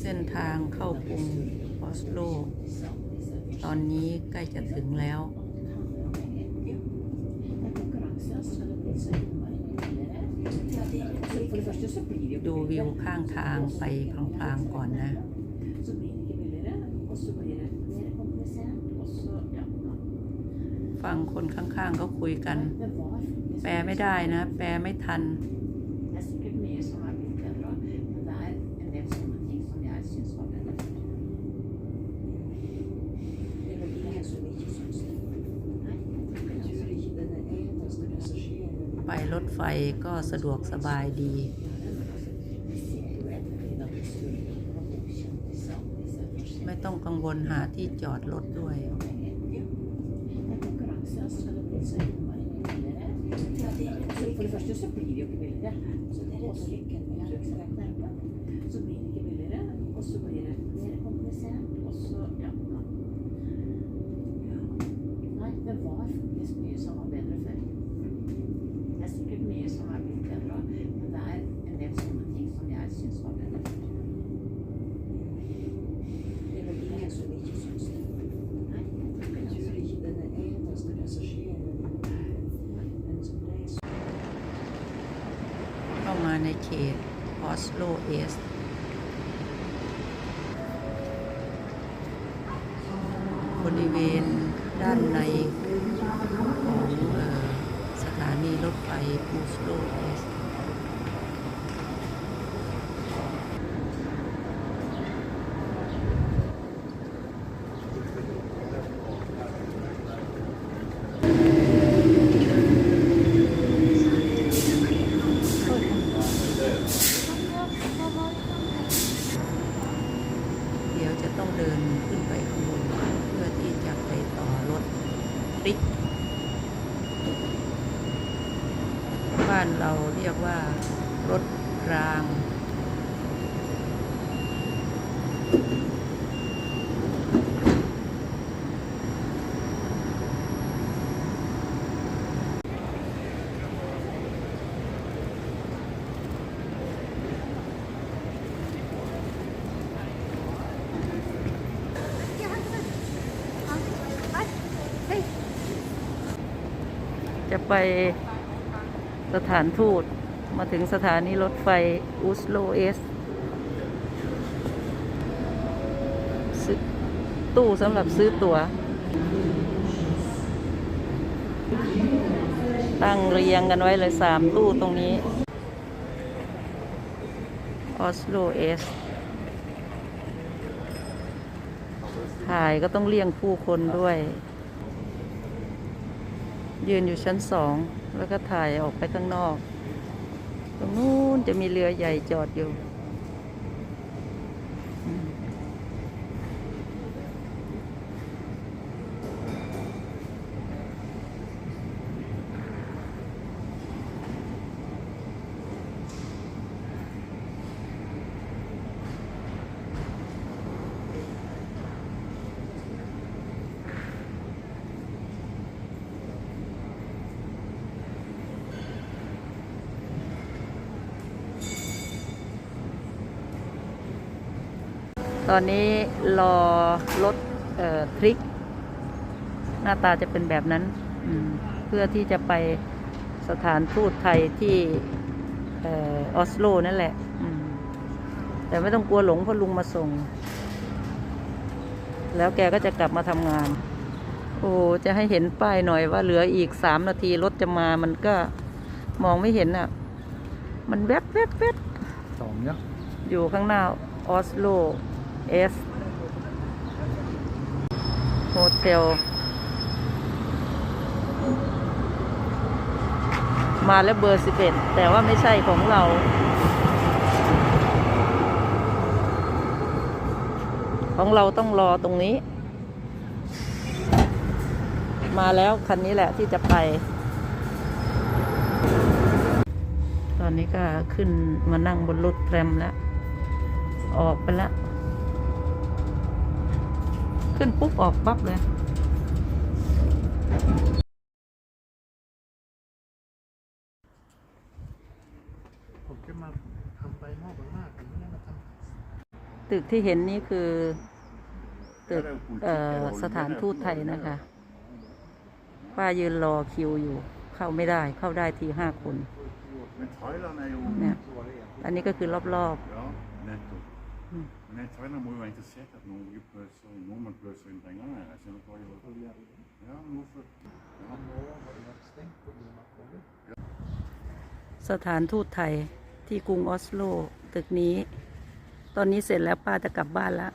เส้นทางเข้ากรุงออสโล ตอนนี้ใกล้จะถึงแล้ว ดูวิวข้างทางไปพลางๆก่อนนะ ฟังคนข้างๆเขาคุยกัน แปลไม่ได้นะ แปลไม่ทัน ไปรถไฟก็สะดวกสบายดี ไม่ต้องกังวลหาที่จอดรถด้วย Så blir det ikke billigere, og så blir det ในเขตออสโลเอสบริเวณด้านในของสถานีรถไฟออสโลเอส เดี๋ยวจะต้องเดินขึ้นไปข้างบนเพื่อที่จะไปต่อรถ ติก บ้านเราเรียกว่ารถราง จะไปสถานทูตมาถึงสถานีรถไฟอุสโลเอสตู้สำหรับซื้อตั๋ว ตั้งเรียงกันไว้เลยสามตู้ตรงนี้ออสโลเอสถ่ายก็ต้องเลี่ยงผู้คนด้วย ยืนอยู่ชั้นสอง แล้วก็ถ่ายออกไปข้างนอก ตรงนู้นจะมีเรือใหญ่จอดอยู่ ตอนนี้รอรถเอ่อทริก หน้าตาจะเป็นแบบนั้นอืมเพื่อที่จะไปสถานทูตไทยที่เออออสโลนั่นแหละอืมแต่ไม่ต้องกลัวหลงเพราะลุงมาส่ง แล้วแกก็จะกลับมาทำงาน โอ้จะให้เห็นป้ายหน่อยว่าเหลืออีกสามนาทีรถจะมามันก็มองไม่เห็นอะ มันแวบแวบแวบสองเนี่ยอยู่ข้างหน้าออสโล เอสโฮเทลมาแล้วเบอร์สิบเอ็ดแต่ว่าไม่ใช่ของเรา ของเราต้องรอตรงนี้ มาแล้วคันนี้แหละที่จะไป ตอนนี้ก็ขึ้นมานั่งบนรถแทรมแล้ว ออกไปแล้ว ขึ้นปุ๊บออกปั๊บเลยผมจะมาทำไปมอบอำนาจผมไม่ได้มาทำตึกที่เห็นนี่คือตึกเอ่อสถานทูตไทยนะคะป้ายืนรอคิวอยู่ เข้าไม่ได้เข้าได้ทีห้าคน Met Thailand er jo เนี่ยอันนี้ก็คือรอบ Ja, nettopp. Mm. Men i Thailand må jo være interessert at Norge pøser, nordmenn pøser inn penger her. Jeg skjønner ikke hva de gjør. Ja, men hvorfor? Ja. ๆสถานทูตไทยที่กรุงออสโล ตึกนี้ ตอนนี้เสร็จแล้วป้าจะกลับบ้านแล้ว